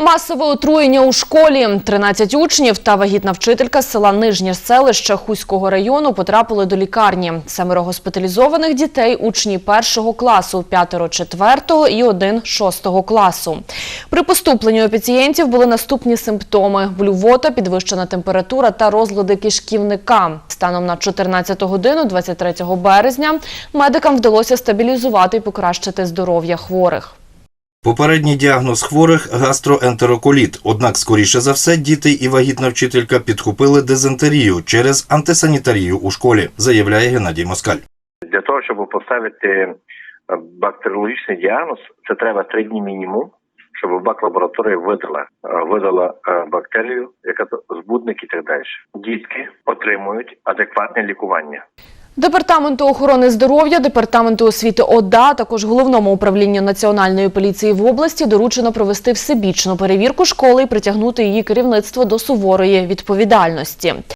Масове отруєння у школі. 13 учнів та вагітна вчителька з села Нижнє селище Хуського району потрапили до лікарні. Семеро госпіталізованих дітей – учні першого класу, п'ятеро четвертого і один шостого класу. При поступленні у пацієнтів були наступні симптоми – блювота, підвищена температура та розлади кишківника. Станом на 14 годину 23 березня медикам вдалося стабілізувати і покращити здоров'я хворих. Попередній діагноз хворих гастроентероколіт. Однак, скоріше за все, діти і вагітна вчителька підхопили дизентерію через антисанітарію у школі, заявляє Геннадій Москаль. Для того, щоб поставити е, бактеріологічний діагноз, це треба три дні мінімум, щоб бак-лабораторія видала, е, видала е, бактерію, яка збудник і так далі. Дітки отримують адекватне лікування. Департаменту охорони здоров'я, департаменту освіти ОДА, також головному управлінню національної поліції в області доручено провести всебічну перевірку школи і притягнути її керівництво до суворої відповідальності.